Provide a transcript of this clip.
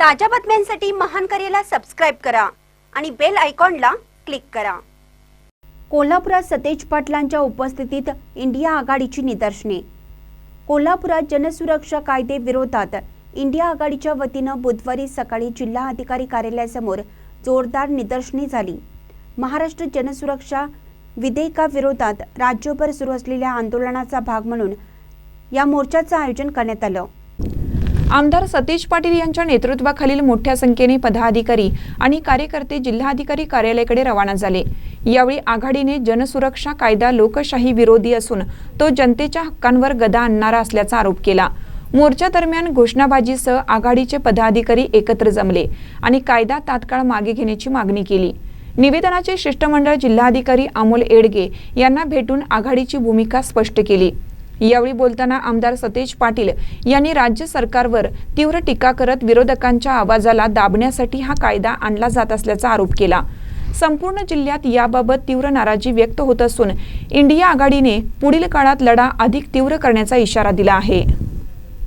ताज्या बातम्यांसाठी महान करेला सबस्क्राईब करा आणि बेल आयकॉनला क्लिक करा. कोल्हापुरात सतेज पाटलांच्या उपस्थितीत इंडिया आघाडीची निदर्शने. कोल्हापुरात जनसुरक्षा कायदे विरोधात इंडिया आघाडीच्या वतीनं बुधवारी सकाळी जिल्हा अधिकारी कार्यालयासमोर जोरदार निदर्शने झाली. महाराष्ट्र जनसुरक्षा विधेयकाविरोधात राज्यभर सुरू असलेल्या आंदोलनाचा भाग म्हणून या मोर्चाचं आयोजन करण्यात आलं. आमदार सतीश पाटील यांच्या नेतृत्वाखालील मोठ्या संख्येने पदाधिकारी आणि कार्यकर्ते जिल्हाधिकारी कार्यालयाकडे रवाना झाले. यावेळी आघाडीने जनसुरक्षा कायदा लोकशाही विरोधी असून तो जनतेच्या हक्कांवर गदा आणणारा असल्याचा आरोप केला. मोर्चा दरम्यान घोषणाबाजीसह आघाडीचे पदाधिकारी एकत्र जमले आणि कायदा तात्काळ मागे घेण्याची मागणी केली. निवेदनाचे शिष्टमंडळ जिल्हाधिकारी अमोल एडगे यांना भेटून आघाडीची भूमिका स्पष्ट केली. यावेळी बोलताना आमदार सतेज पाटील यांनी राज्य सरकारवर तीव्र टीका करत विरोधकांच्या आवाजाला दाबण्यासाठी हा कायदा आणला जात असल्याचा आरोप केला. संपूर्ण जिल्ह्यात याबाबत तीव्र नाराजी व्यक्त होत असून इंडिया आघाडीने पुढील काळात लढा अधिक तीव्र करण्याचा इशारा दिला आहे.